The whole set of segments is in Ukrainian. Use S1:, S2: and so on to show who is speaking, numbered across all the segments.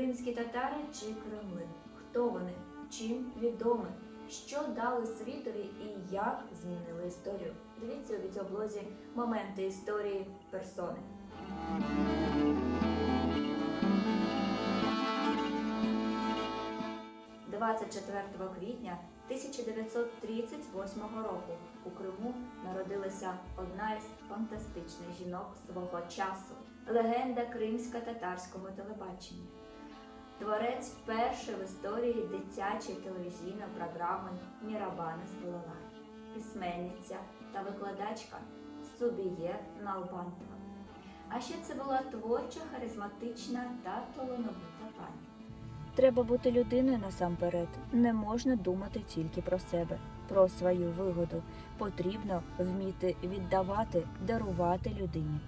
S1: Кримські татари чи Кремли? Хто вони? Чим відомі? Що дали світові і як змінили історію? Дивіться у відеоблозі моменти історії персони. 24 квітня 1938 року у Криму народилася одна із фантастичних жінок свого часу легенда кримсько-татарського телебачення. Творець першої в історії дитячої телевізійної програми Мірабанес Балалай, письменниця та викладачка Субіє Налбантова. А ще це була творча, харизматична та талановита пані.
S2: Треба бути людиною насамперед. Не можна думати тільки про себе, про свою вигоду. Потрібно вміти віддавати, дарувати людині.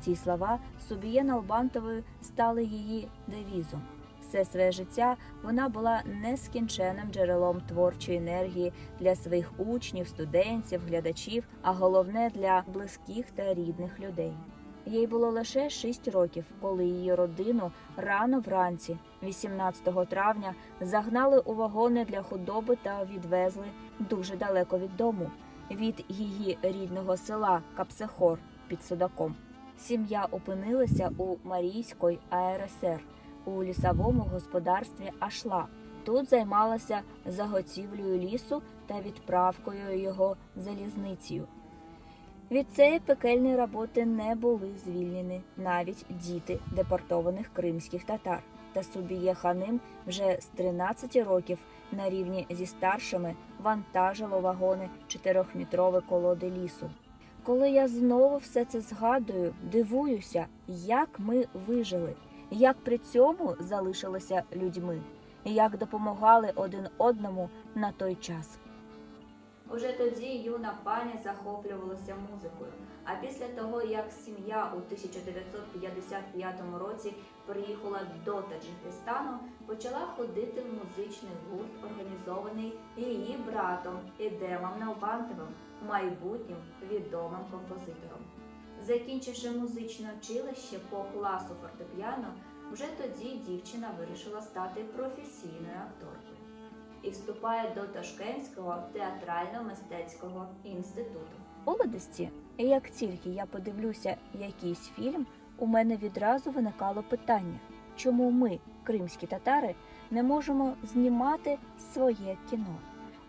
S2: Ці слова Субіє Налбантовою стали її девізом. Все своє життя вона була нескінченним джерелом творчої енергії для своїх учнів, студентів, глядачів, а головне для близьких та рідних людей. Їй було лише 6 років, коли її родину рано вранці, 18 травня, загнали у вагони для худоби та відвезли дуже далеко від дому, від її рідного села Капсехор під Судаком. Сім'я опинилася у Марійської АРСР у лісовому господарстві Ашла. Тут займалася заготівлею лісу та відправкою його залізницею. Від цієї пекельної роботи не були звільнені навіть діти депортованих кримських татар. Та Субіє Ханим вже з 13 років на рівні зі старшими вантажило вагони чотирьохметрові колоди лісу. Коли я знову все це згадую, дивуюся, як ми вижили, як при цьому залишилися людьми, як допомагали один одному на той час.
S1: Уже тоді юна пані захоплювалася музикою. А після того, як сім'я у 1955 році приїхала до Таджикистану, почала ходити в музичний гурт, організований її братом Ідемом Налбантовим, майбутнім відомим композитором. Закінчивши музичне училище по класу фортепіано, вже тоді дівчина вирішила стати професійною акторкою і вступає до Ташкентського театрально-мистецького інституту.
S2: Молодості, як тільки я подивлюся якийсь фільм, у мене відразу виникало питання, чому ми, кримські татари, не можемо знімати своє кіно.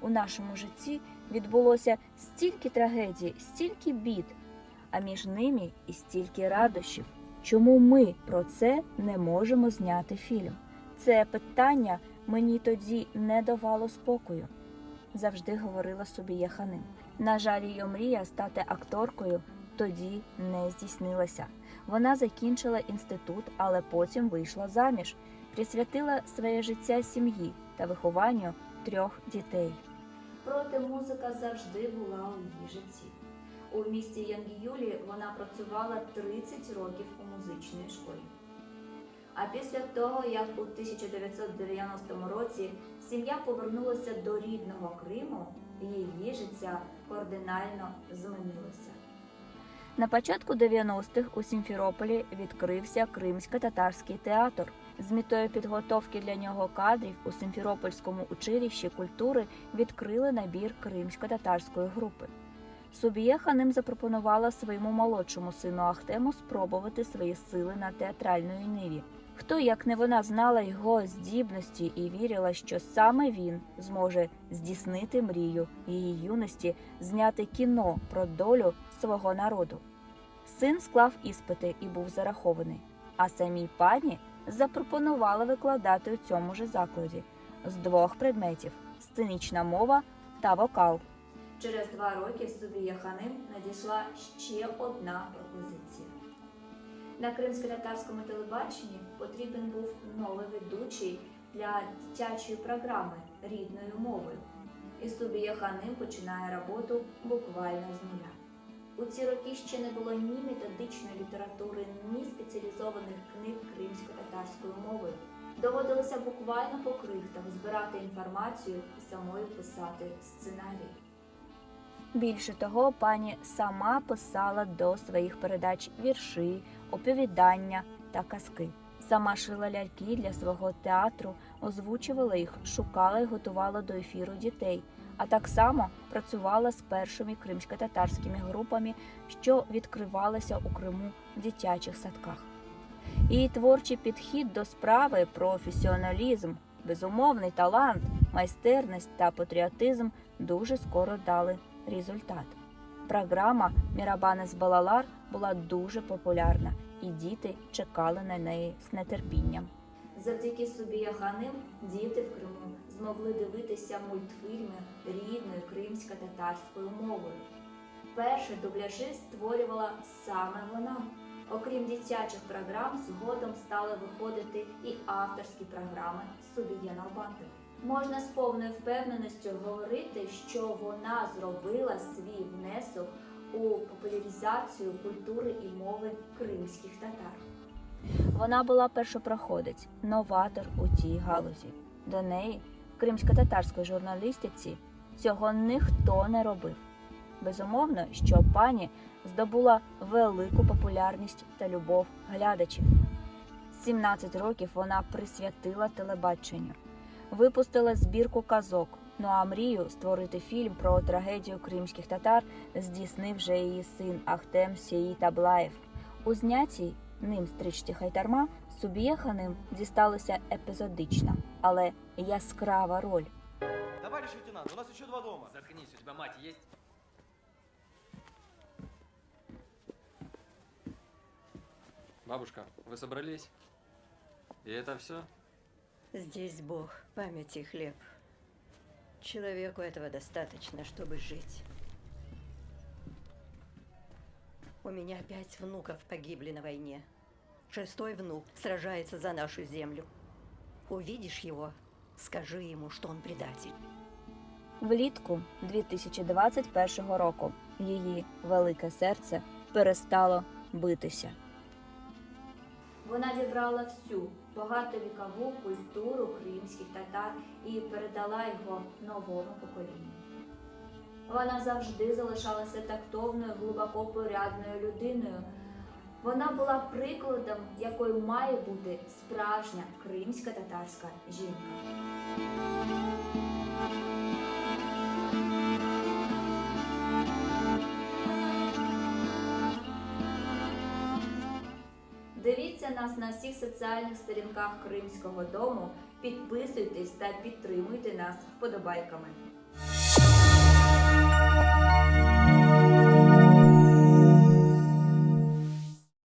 S2: У нашому житті відбулося стільки трагедій, стільки бід, а між ними і стільки радощів. Чому ми про це не можемо зняти фільм? Це питання мені тоді не давало спокою, завжди говорила собі Яханим. На жаль, її мрія стати акторкою тоді не здійснилася. Вона закінчила інститут, але потім вийшла заміж, присвятила своє життя сім'ї та вихованню трьох дітей.
S1: Проте музика завжди була у її житті. У місті Янгіюлі вона працювала 30 років у музичній школі. А після того, як у 1990 році сім'я повернулася до рідного Криму, її життя кардинально змінилося.
S2: На початку 90-х у Сімферополі відкрився Кримсько-татарський театр. З метою підготовки для нього кадрів у Сімферопольському училищі культури відкрили набір кримсько-татарської групи. Субіє Ханим запропонувала своєму молодшому сину Ахтему спробувати свої сили на театральної ниві. Хто, як не вона, знала його здібності і вірила, що саме він зможе здійснити мрію її юності, зняти кіно про долю свого народу. Син склав іспити і був зарахований, а самій пані запропонувала викладати у цьому ж закладі з двох предметів сценічна мова та вокал.
S1: Через два роки Субія Ханим надійшла ще одна пропозиція. На кримсько-татарському телебаченні потрібен був новий ведучий для дитячої програми рідною мовою. І Субія Ханим починає роботу буквально з нуля. У ці роки ще не було ні методичної літератури, ні спеціалізованих книг кримсько-татарською мовою. Доводилося буквально по крихтах збирати інформацію і самою писати сценарій.
S2: Більше того, пані сама писала до своїх передач вірші, оповідання та казки. Сама шила ляльки для свого театру, озвучувала їх, шукала і готувала до ефіру дітей, а так само працювала з першими кримсько-татарськими групами, що відкривалися у Криму в дитячих садках. Її творчий підхід до справи, професіоналізм, безумовний талант, майстерність та патріотизм дуже скоро дали результат. Програма Мірабанес Балалар була дуже популярна, і діти чекали на неї з нетерпінням.
S1: Завдяки Субія Ханим діти в Криму змогли дивитися мультфільми рідною кримсько-татарською мовою. Перші дубляжі створювала саме вона. Окрім дитячих програм, згодом стали виходити і авторські програми Субія Нурбантова. Можна з повною впевненістю говорити, що вона зробила свій внесок у популяризацію культури і мови кримських татар.
S2: Вона була першопроходець, новатор у цій галузі. До неї, в кримсько-татарській журналістиці, цього ніхто не робив. Безумовно, що пані здобула велику популярність та любов глядачів. 17 років вона присвятила телебаченню, випустила збірку казок. Ну а мрію створити фільм про трагедію кримських татар здійснив вже її син Ахтем Сєїт Аблаєв. У знятій ним стрічці Хайтарма Суб'єханим дісталася епізодична, але яскрава роль.
S3: Товарищ лейтенант, у нас еще два дома.
S4: Заткнись, у тебя мать есть? Бабушка, вы собрались? И это все?
S5: Здесь Бог, память и хлеб. Человеку этого достаточно, чтобы жить. У меня пять внуков погибли на войне. Шестой внук сражается за нашу землю. Увидишь его, скажи ему, что он предатель.
S2: Влітку 2021 року її велике серце перестало битися.
S1: Вона зібрала всю багатовікову культуру кримських татар і передала його новому поколінню. Вона завжди залишалася тактовною, глибоко порядною людиною. Вона була прикладом, якою має бути справжня кримська татарська жінка. Дивіться нас на всіх соціальних сторінках Кримського дому, підписуйтесь та підтримуйте нас вподобайками.